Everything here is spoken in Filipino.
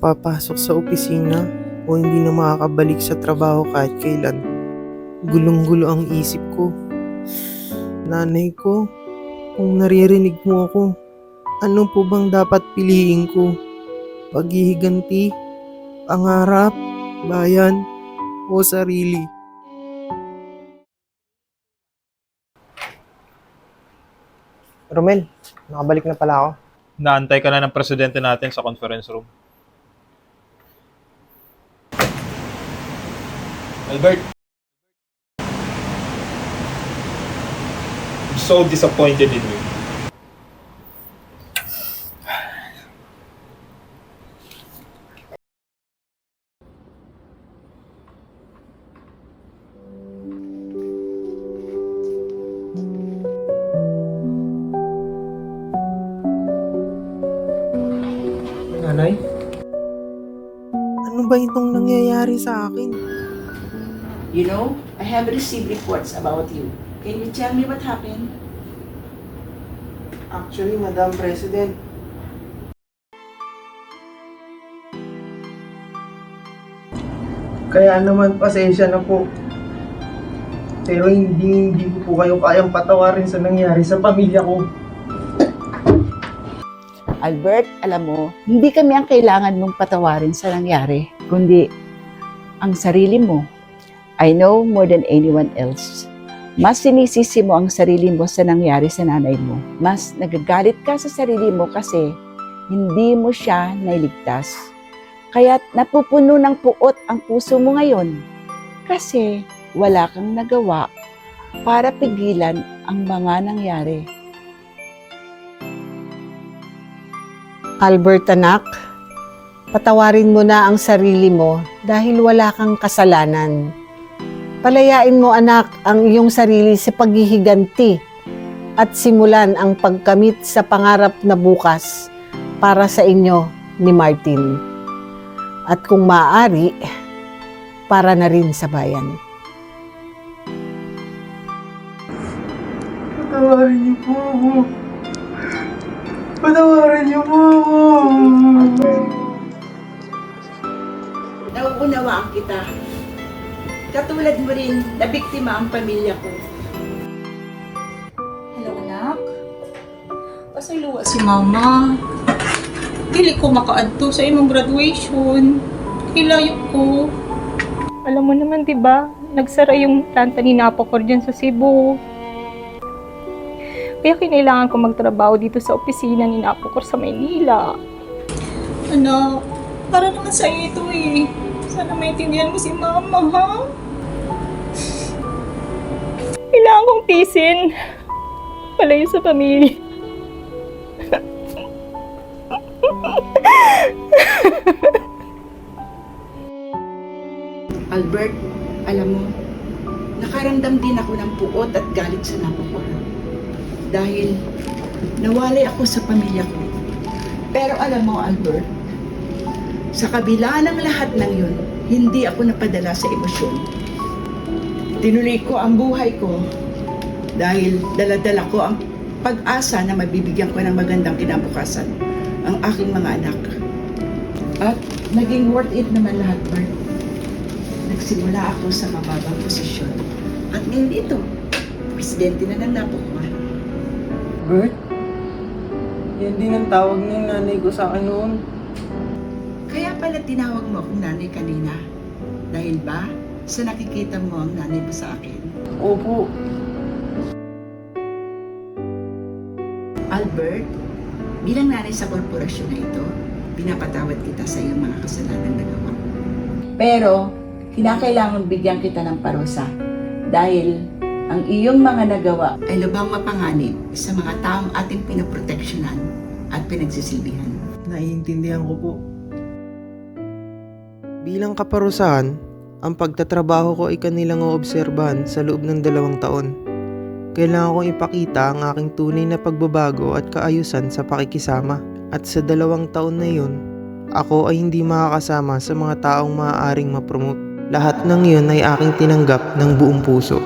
makapapasok sa opisina o hindi na makakabalik sa trabaho kahit kailan. Gulong-gulo ang isip ko. Nanay ko, kung naririnig mo ako, ano po bang dapat piliin ko? Paghihiganti, pangarap, bayan, o sarili? Romel, nakabalik na pala ako. Naantay ka na ng presidente natin sa conference room. Albert. I'm so disappointed in you. Nanay? Ano ba itong nangyayari sa akin? You know, I have received reports about you. Can you tell me what happened? Actually, Madam President, Kaya naman pasensya na po. Pero hindi hindi ko po kayo kayang patawarin sa nangyari sa pamilya ko. Albert, alam mo, hindi kami ang kailangan mong patawarin sa nangyari, kundi ang sarili mo. I know more than anyone else. Mas sinisisi mo ang sarili mo sa nangyari sa nanay mo. Mas nagagalit ka sa sarili mo kasi hindi mo siya nailigtas. Kaya napupuno ng puot ang puso mo ngayon kasi wala kang nagawa para pigilan ang mga nangyari. Albert anak, patawarin mo na ang sarili mo dahil wala kang kasalanan. Palayain mo anak ang iyong sarili sa paghihiganti at simulan ang pagkamit sa pangarap na bukas para sa inyo ni Martin. At kung maaari, para na rin sa bayan. Patawarin niyo po ako. Patawarin niyo po ako. Nauunawaan kita. Katulad mo rin na biktima ang pamilya ko. Hello, anak. Pasayloa si mama. Dili ko makaadto sa imong graduation. Hilayo ko. Alam mo naman, di ba? Nagsara yung planta ni Napocor dyan sa Cebu. Kaya kinailangan ko magtrabaho dito sa opisina ni Napocor sa Maynila. Anak, para naman sa iyo ito eh. Sana maintindihan mo si mama, ha? Kailangan kong tisin. Malayo sa pamilya. Albert, alam mo, nakaramdam din ako ng puot at galit sa napapor. Dahil nawalay ako sa pamilya ko. Pero alam mo, Albert, sa kabila ng lahat ng yun, hindi ako napadala sa emosyon. Tinuloy ko ang buhay ko dahil daladala ko ang pag-asa na mabibigyan ko ng magandang kinabukasan ang aking mga anak. At naging worth it naman lahat, Bert nagsimula ako sa mababang posisyon. At ngayon ito, presidente na ng Napocor. Bert? Yan din ang tawag ng nanay ko sa akin noon. Pala tinawag mo akong nanay kanina. Dahil ba, sa nakikita mo ang nanay mo sa akin. Opo. Albert, bilang nanay sa korporasyon na ito, pinapatawad kita sa iyong mga kasalanan na gawa. Pero, kinakailangan bigyan kita ng parusa dahil ang iyong mga nagawa ay lubang mapanganib sa mga taong ating pinoproteksyonan at pinagsisilbihan. Naiintindihan ko po. Bilang kaparusahan, ang pagtatrabaho ko ay kanilang oobserbahan sa loob ng dalawang taon. Kailangan kong ipakita ang aking tunay na pagbabago at kaayusan sa pakikisama. At sa dalawang taon na yun, ako ay hindi makakasama sa mga taong maaaring mapromote. Lahat ng yun ay aking tinanggap ng buong puso.